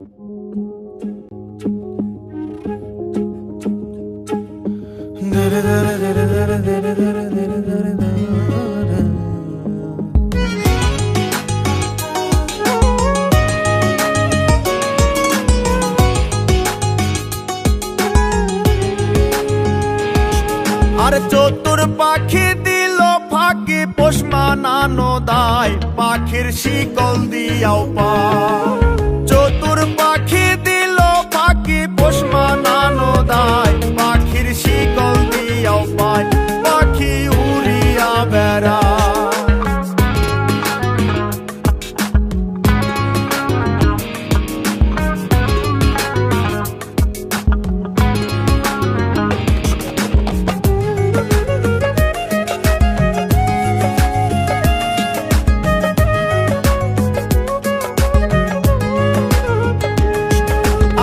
আর চতুর পাখি দিল ফাঁকি পোষ মানানো দায়। পাখির শিকল দিয়াও পা। চতুর পাখি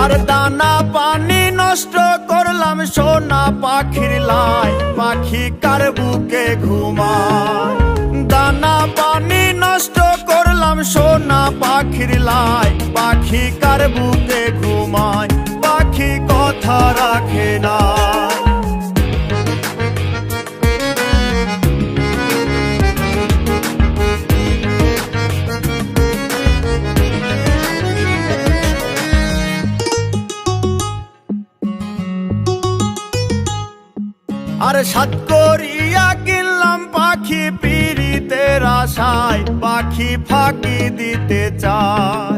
আর দানা পানি নষ্ট করলাম, সোনা পাখির লাই। পাখি কার বুকে ঘুমায়? দানা পানি নষ্ট করলাম, সোনা পাখির লাই। পাখি কার বুকে ঘুমায়? আর সাত করিয়া কিনলাম পাখি পিড়িতে রাশায় পাখি ফাঁকি দিতে চায়।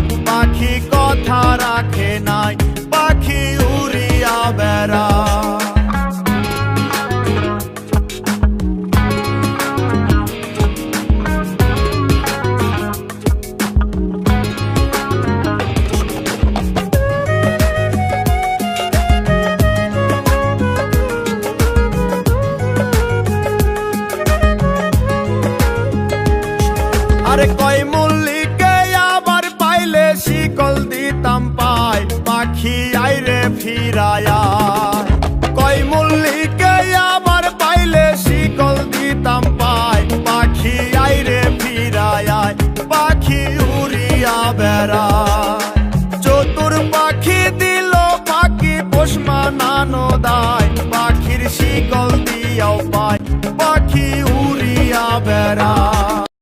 আরে কয় মল্লিকে আবার পাইলে শিকল দিতাম পাই, পাখি আইরে ফিরায়া। কয় মল্লিকে আবার পাইলে শিকল দিতাম পাই, পাখি আইরে ফিরায়া, পাখি উড়িয়া বেড়ায়। চতুর পাখি দিল পাখি পোষ মানানো দায়, পাখির শিকল দিয়াও পায় পাখি উড়িয়া বেড়ায়।